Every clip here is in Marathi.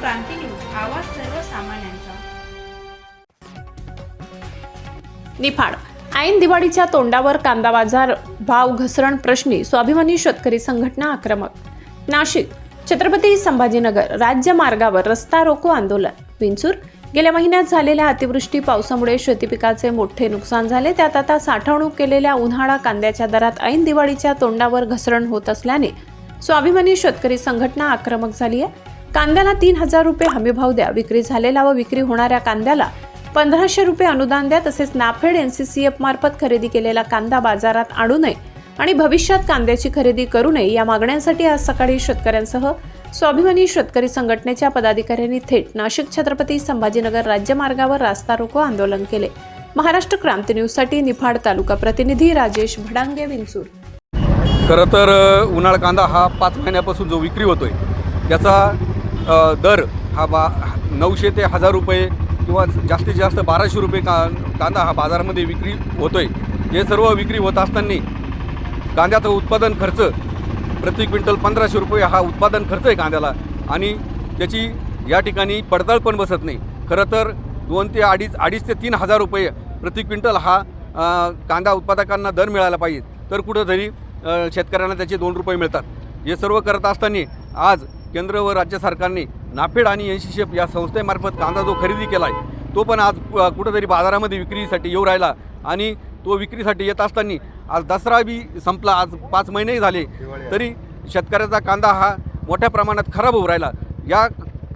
क्रांती न्यूज आवाज सर्वसामान्यांचा. निफाड. ऐन दिवाळीच्या तोंडावर कांदा बाजार भाव घसरण प्रश्नी स्वाभिमानी शेतकरी संघटना आक्रमक. नाशिक छत्रपती संभाजीनगर राज्य मार्गावर रस्ता रोको आंदोलन. विंचूर गेल्या महिन्यात झालेल्या अतिवृष्टी पावसामुळे शेतीपिकाचे मोठे नुकसान झाले. त्यात आता साठवणूक केलेल्या उन्हाळा कांद्याच्या दरात ऐन दिवाळीच्या तोंडावर घसरण होत असल्याने स्वाभिमानी शेतकरी संघटना आक्रमक झाली आहे. कांद्याला तीन हजार रुपये हमीभाव द्या. विक्री झालेला व विक्री होणाऱ्या कांद्याला पंधराशे रुपये अनुदान द्या. तसेच NAFED N C C F मार्फत खरेदी केलेला कांदा बाजारात आणू नये आणि भविष्यात कांद्याची खरेदी करू नये या मागण्यांसाठी आज सकाळी शेतकऱ्यांसह स्वाभिमानी शेतकरी संघटनेच्या पदाधिकाऱ्यांनी थेट नाशिक छत्रपती संभाजीनगर राज्यमार्गावर रास्ता रोको आंदोलन केले. महाराष्ट्र क्रांती न्यूजसाठी निफाड तालुका प्रतिनिधी राजेश भडांगे विंचूर. खरं तर उन्हाळ कांदा हा पाच महिन्यापासून जो विक्री होतो आहे त्याचा दर हा बा नऊशे ते हजार रुपये किंवा जास्तीत जास्त बाराशे रुपये का कांदा हा बाजारामध्ये विक्री होतो आहे हे सर्व विक्री होत असताना कांद्याचं उत्पादन खर्च प्रति क्विंटल पंधराशे रुपये हा उत्पादन खर्च आहे कांद्याला. आणि त्याची या ठिकाणी पडताळ पण बसत नाही. खरं तर दोन ते अडीच अडीच ते तीन हजार रुपये प्रति क्विंटल हा कांदा उत्पादकांना दर मिळाला पाहिजे. तर कुठंतरी शेतकऱ्यांना त्याचे दोन रुपये मिळतात. हे सर्व करत असताना आज केंद्र व राज्य सरकारने नाफेड आणि एन सी या संस्थेमार्फत कांदा जो खरेदी केला आहे तो पण आज कुठंतरी बाजारामध्ये विक्रीसाठी येऊ राहिला आणि तो विक्रीसाठी येत असताना आज दसरा बी संपला. आज पाच महिनेही झाले तरी शेतकऱ्याचा कांदा हा मोठ्या प्रमाणात खराब होऊ राहिला. या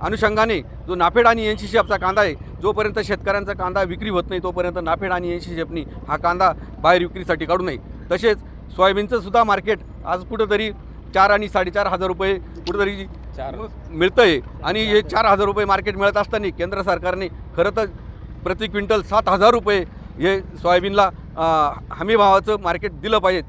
अनुषंगाने जो नाफेड आणि एन सी शेपचा कांदा आहे जोपर्यंत शेतकऱ्यांचा कांदा विक्री होत नाही तोपर्यंत नाफेड आणि एन सी शेपनी हा कांदा बाहेर विक्रीसाठी काढू नये. तसेच सोयाबीनचं सुद्धा मार्केट आज कुठंतरी चार आणि साडेचार हजार रुपये कुठंतरी मिळतं आहे आणि हे चार हजार रुपये मार्केट मिळत असताना केंद्र सरकारने खरं तर प्रति क्विंटल सात हजार रुपये हे सोयाबीनला हमी भावाचं मार्केट दिलं पाहिजे.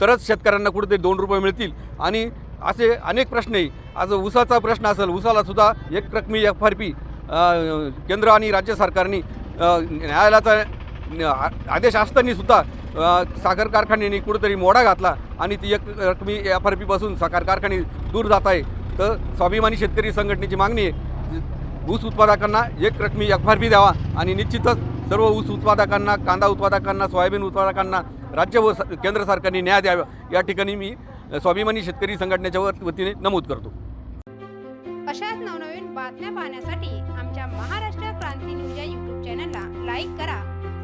तरच शेतकऱ्यांना कुठेतरी दोन रुपये मिळतील. आणि असे अनेक प्रश्न आहे आज ऊसाचा प्रश्न असेल ऊसाला सुद्धा एक रकमी एफ आर पी केंद्र आणि राज्य सरकारने न्यायालयाचा आदेश असताना सुद्धा अ, साखर कारखान्याने कुठेतरी मोडा घातला आणि ती एक रकमी एफ आर पीपासून साखर कारखाने दूर जात आहे. तर स्वाभिमानी शेतकरी संघटनेची मागणी आहे ऊस उत्पादकांना एक रकमी एफ आर पी द्यावा आणि निश्चितच सर्व ऊस उत्पादकांना कांदा उत्पादकांना सोयाबीन उत्पादकांना राज्य व स- केंद्र सरकारने न्याय द्यावा. या ठिकाणी मी स्वाभिमानी शेतकरी संघटनेच्या वतीने नमूद करतो. अशाच नवनवीन बातम्या पाहण्यासाठी आमच्या महाराष्ट्र क्रांती न्यूज या यूट्यूब चॅनलला लाईक करा.